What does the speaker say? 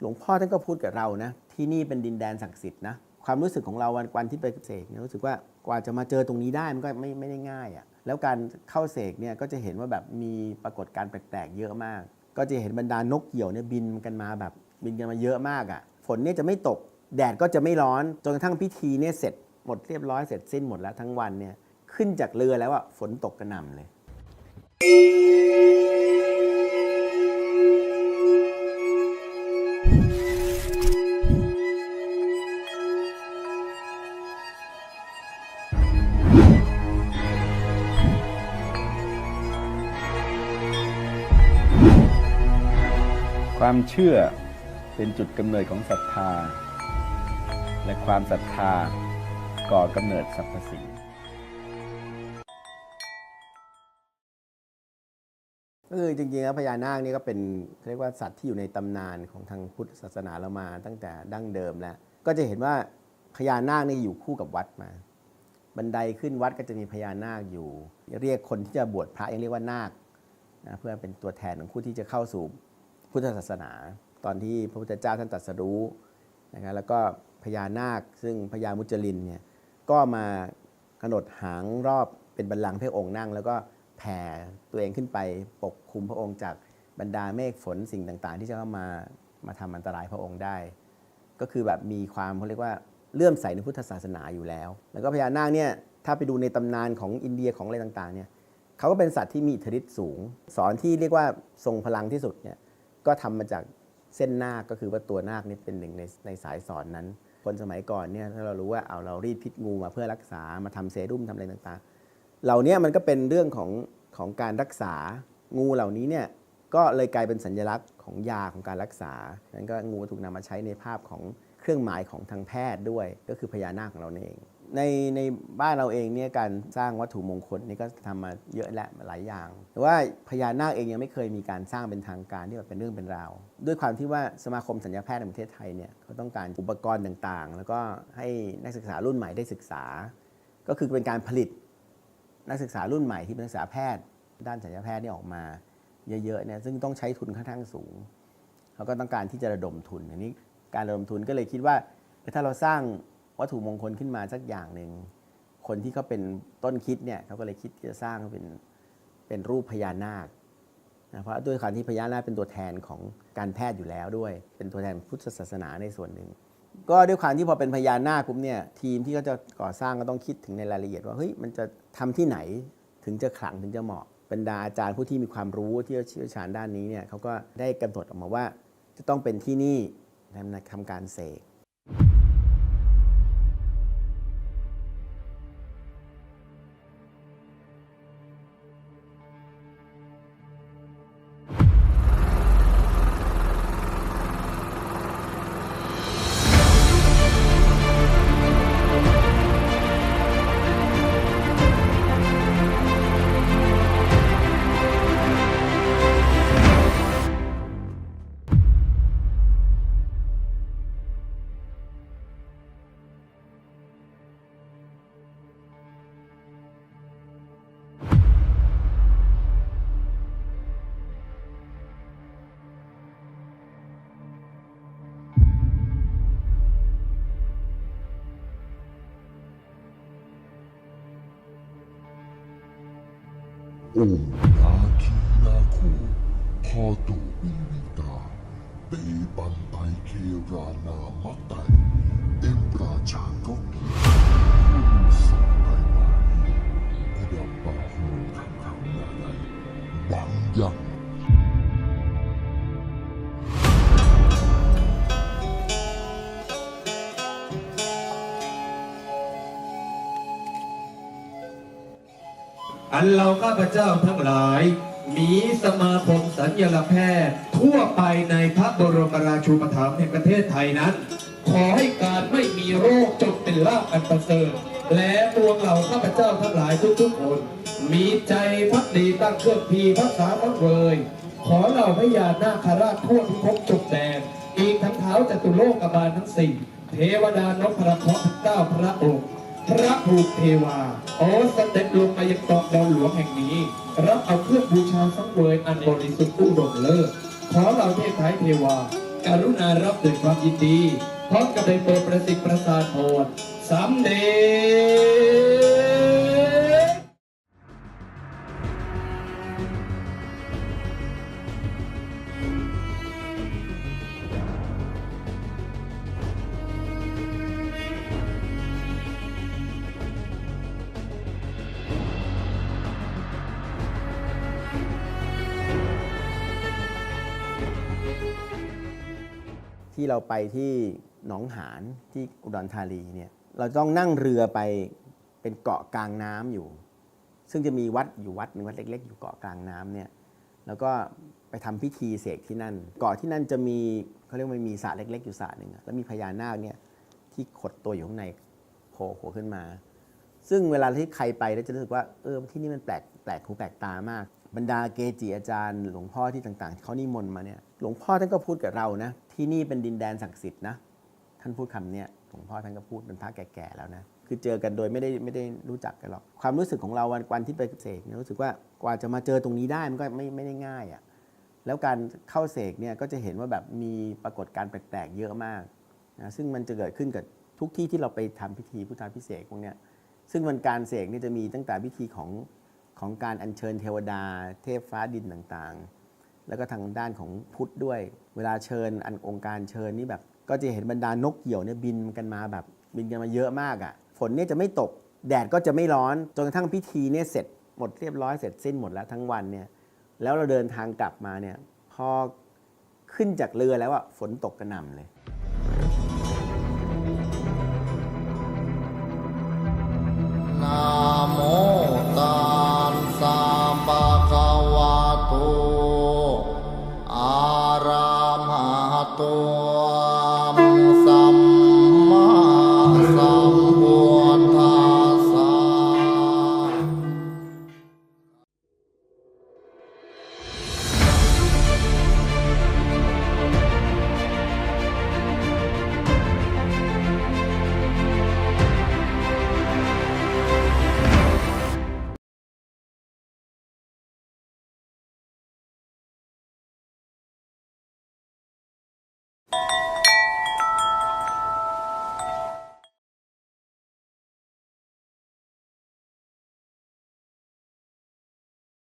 หลวงพ่อท่านก็พูดกับเรานะ ที่นี่เป็นดินแดนศักดิ์สิทธิ์นะ ความรู้สึกของเราวันวันที่ไปเสกเนี่ยรู้สึกว่ากว่าจะมาเจอตรงนี้ได้มันก็ไม่ไม่ได้ง่ายอะ่ะแล้วการเข้าเสกเนี่ยก็จะเห็นว่าแบบมีปรากฏการณ์แปลกๆเยอะมาก ก็จะเห็นบรรดานกเหยี่ยวเนี่ยบินกันมาแบบบินกันมาเยอะมากอะ่ะฝนเนี่ยจะไม่ตกแดดก็จะไม่ร้อนจนกระทั่งพิธีเนี่ยเสร็จหมดเรียบร้อยเสร็จสิ้นหมดแล้วทั้งวันเนี่ยขึ้นจากเรือแล้วอะฝนตกกระหน่ำเลย ความเชื่อเป็นจุดกำเนิดของศรัทธา และความศรัทธาก่อกำเนิดสรรพสิ่งก็คือจริงๆแล้วพญานาคนี่ก็เป็นเรียกว่าสัตว์ที่อยู่ในตำนานของทางพุทธศาสนาเรามาตั้งแต่ดั้งเดิมแล้ว ก็จะเห็นว่าพญานาคนี่อยู่คู่กับวัดมา บันไดขึ้นวัดก็จะมีพญานาคอยู่ เรียกคนที่จะบวชพระยังเรียกว่านาคนะเพื่อเป็นตัวแทนของผู้ที่จะเข้าสู่ พุทธศาสนา ตอนที่พระพุทธเจ้าท่านตรัสรู้นะครับแล้วก็พญานาคซึ่งพญามุจลินเนี่ยก็มากำหนดหางรอบเป็นบัลลังก์พระองค์นั่ง แล้วก็แผ่ตัวเองขึ้นไปปกคุมพระองค์จากบรรดาเมฆฝนสิ่งต่างๆ ที่จะเข้ามามาทำอันตรายพระองค์ได้ ก็คือแบบมีความเขาเรียกว่าเลื่อมใสในพุทธศาสนาอยู่แล้ว แล้วก็พญานาคเนี่ยถ้าไปดูในตำนานของอินเดียของอะไรต่างๆเนี่ยเขาก็เป็นสัตว์ที่มีอิทธิฤทธิ์สูง สอนที่เรียกว่าทรงพลังที่สุดเนี่ย ก็ทำมาจากเส้นนาคก็คือว่าตัวนาคนี่เป็นหนึ่งในในสายสอนนั้น คนสมัยก่อนเนี่ยถ้าเรารู้ว่าเอาเรารีดพิษงูมาเพื่อรักษามาทำเซรุ่มทำอะไรต่างๆ เหล่านี้มันก็เป็นเรื่องของของการรักษางูเหล่านี้เนี่ยก็เลยกลายเป็นสัญลักษณ์ของยาของการรักษานั้นก็งูถูกนำมาใช้ในภาพของเครื่องหมายของทางแพทย์ด้วย ก็คือพญานาคของเราเอง ในในบ้านเราเองเนี่ยการสร้างวัตถุมงคลนี่ก็ทำมาเยอะและหลายอย่าง แต่ว่าพญานาคเองยังไม่เคยมีการสร้างเป็นทางการที่แบบเป็นเรื่องเป็นราว ด้วยความที่ว่าสมาคมสัญญาแพทย์ในประเทศไทยเนี่ยเขาต้องการอุปกรณ์ต่างๆ แล้วก็ให้นักศึกษารุ่นใหม่ได้ศึกษา ก็คือเป็นการผลิตนักศึกษารุ่นใหม่ที่เป็นนักศึกษาแพทย์ ด้านศัลยแพทย์นี่ออกมาเยอะๆเนี่ยซึ่งต้องใช้ทุนค่อนข้างสูงเขาก็ต้องการที่จะระดมทุนอันนี้การระดมทุนก็เลยคิดว่าถ้าเราสร้าง วัตถุมงคลขึ้นมาสักอย่างหนึ่งคนที่เขาเป็นต้นคิดเนี่ยเขาก็เลยคิดที่จะสร้างเป็นเป็นรูปพญานาคนะเพราะด้วยความที่พญานาคเป็นตัวแทนของการแพทย์อยู่แล้วด้วย เป็นตัวแทนพุทธศาสนาในส่วนหนึ่ง ก็ด้วยความที่พอเป็นพญานาคปุ๊บเนี่ยทีมที่เขาจะก่อสร้างก็ต้องคิดถึงในรายละเอียดว่าเฮ้ยมันจะทำที่ไหนถึงจะขลังถึงจะเหมาะบรรดาอาจารย์ผู้ที่มีความรู้ที่เชี่ยวชาญด้านนี้เนี่ยเขาก็ได้กำหนดออกมาว่า จะต้องเป็นที่นี่ทำการเสก อ้นาคีนาคูพอตุวิวิตาเปบันไตเครานามัตไตเอ็มราชาก็กี อันเราข้าพเจ้าทั้งหลาย มีสมาคมสัญญาแพทย์ ทั่วไปในพระบรมราชูปถัมภ์แห่งประเทศไทยนั้น ขอให้การไม่มีโรคจงเป็นลาภอันประเสริฐและปวงเหล่าข้าพเจ้าทั้งหลายทุกๆคน มีใจพักดีตั้งเครื่องพีพักษาพักเวยขอเหล่าพญานาคราชทั่วพิภพจุกแดนอีกทั้งเท้าจตุโลกบาลทั้งสี่เทวดานพพระเคราะห์ทั้งเก้าพระองค์ พระภูมิเทวาโอ้เสด็จลงมายังเกดาวหลวงแห่งนี้ รับเอาเครื่องบูชาสังเวยอันบริสุทธิ์ผู้ดมเลิศขอเราเทพไทยเทวาการุณารับด้วยความยินดีพร้อมกับได้เปรดประสิทธิ์ประสาทพรสำเร็จ ที่เราไปที่หนองหานที่อุดรธานีเนี่ยเราต้องนั่งเรือไปเป็นเกาะกลางน้ำอยู่ ซึ่งจะมีวัดอยู่วัดหนึ่งวัดเล็ก ๆ อยู่เกาะกลางน้ำเนี่ยแล้วก็ไปทำพิธีเสกที่นั่น เกาะที่นั่นจะมีเขาเรียกว่ามีสระเล็ก ๆ อยู่สระหนึ่งแล้วมีพญานาคเนี่ยที่ขดตัวอยู่ข้างในโผล่หัวขึ้นมา ซึ่งเวลาที่ใครไปแล้วจะรู้สึกว่าเออที่นี่มันแปลกแปลกหูแปลกตามาก บรรดาเกจิอาจารย์ หลวงพ่อที่ต่างๆเขานิมนต์มาเนี่ยหลวงพ่อท่านก็พูดกับเรานะ ที่นี่เป็นดินแดนศักดิ์สิทธิ์นะท่านพูดคำเนี้ยหลวงพ่อท่านก็พูดเป็นพระแก่ๆแล้วนะคือเจอกันโดยไม่ได้ไม่ได้รู้จักกันหรอกความรู้สึกของเราวันวันที่ไปเสกเนี่ยรู้สึกว่ากว่าจะมาเจอตรงนี้ได้มันก็ไม่ไม่ได้ง่ายอะ่ะแล้วการเข้าเสกเนี่ยก็จะเห็นว่าแบบมีปรากฏการณ์แปลกๆเยอะมากนะซึ่งมันจะเกิดขึ้นกับทุกที่ที่เราไปทำพิธีพุทธาพิเศษพวกเนี้ยซึ่งวันการเสกนี่จะมีตั้งแต่พิธีของ ของการอัญเชิญเทวดา เทพฟ้าดินต่างๆ แล้วก็ทางด้านของพุทธด้วย เวลาเชิญอันองค์การเชิญนี่แบบ ก็จะเห็นบรรดานกเหี่ยวเนี่ยบินกันมาแบบบินกันมาเยอะมากอะ่ะ ฝนเนี่ยจะไม่ตก แดดก็จะไม่ร้อน จนกระทั่งพิธีเนี่ยเสร็จหมดเรียบร้อยเสร็จสิ้นหมดแล้วทั้งวันเนี่ย แล้วเราเดินทางกลับมาเนี่ยพอขึ้นจากเรือแล้วอะฝนตกกระหน่ำเลยนา